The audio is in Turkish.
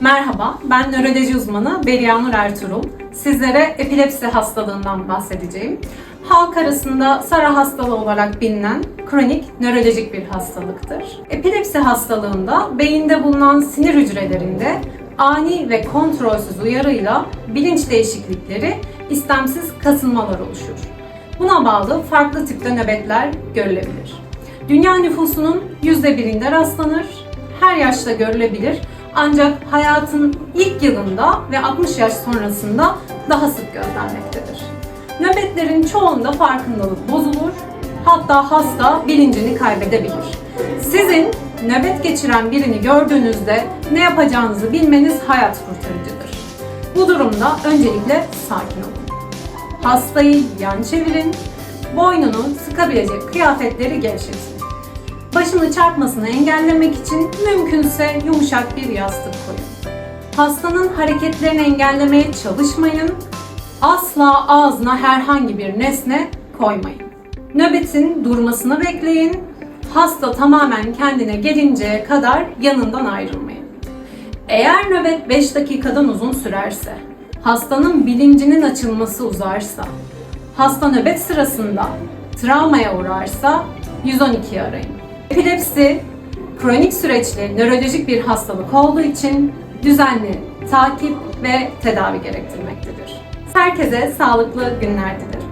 Merhaba, ben nöroloji uzmanı Beriya Nur Ertuğrul. Sizlere epilepsi hastalığından bahsedeceğim. Halk arasında SARA hastalığı olarak bilinen kronik nörolojik bir hastalıktır. Epilepsi hastalığında beyinde bulunan sinir hücrelerinde ani ve kontrolsüz uyarıyla bilinç değişiklikleri, istemsiz kasılmalar oluşur. Buna bağlı farklı tipte nöbetler görülebilir. Dünya nüfusunun %1'inde rastlanır, her yaşta görülebilir ancak hayatın ilk yılında ve 60 yaş sonrasında daha sık gözlenmektedir. Nöbetlerin çoğunda farkındalık bozulur, hatta hasta bilincini kaybedebilir. Sizin nöbet geçiren birini gördüğünüzde ne yapacağınızı bilmeniz hayat kurtarıcıdır. Bu durumda öncelikle sakin olun. Hastayı yan çevirin, boynunu sıkabilecek kıyafetleri gevşetin. Başını çarpmasını engellemek için mümkünse yumuşak bir yastık koyun. Hastanın hareketlerini engellemeye çalışmayın. Asla ağzına herhangi bir nesne koymayın. Nöbetin durmasını bekleyin. Hasta tamamen kendine gelinceye kadar yanından ayrılmayın. Eğer nöbet 5 dakikadan uzun sürerse, hastanın bilincinin açılması uzarsa, hasta nöbet sırasında travmaya uğrarsa 112'yi arayın. Epilepsi kronik süreçli nörolojik bir hastalık olduğu için düzenli takip ve tedavi gerektirmektedir. Herkese sağlıklı günler dilerim.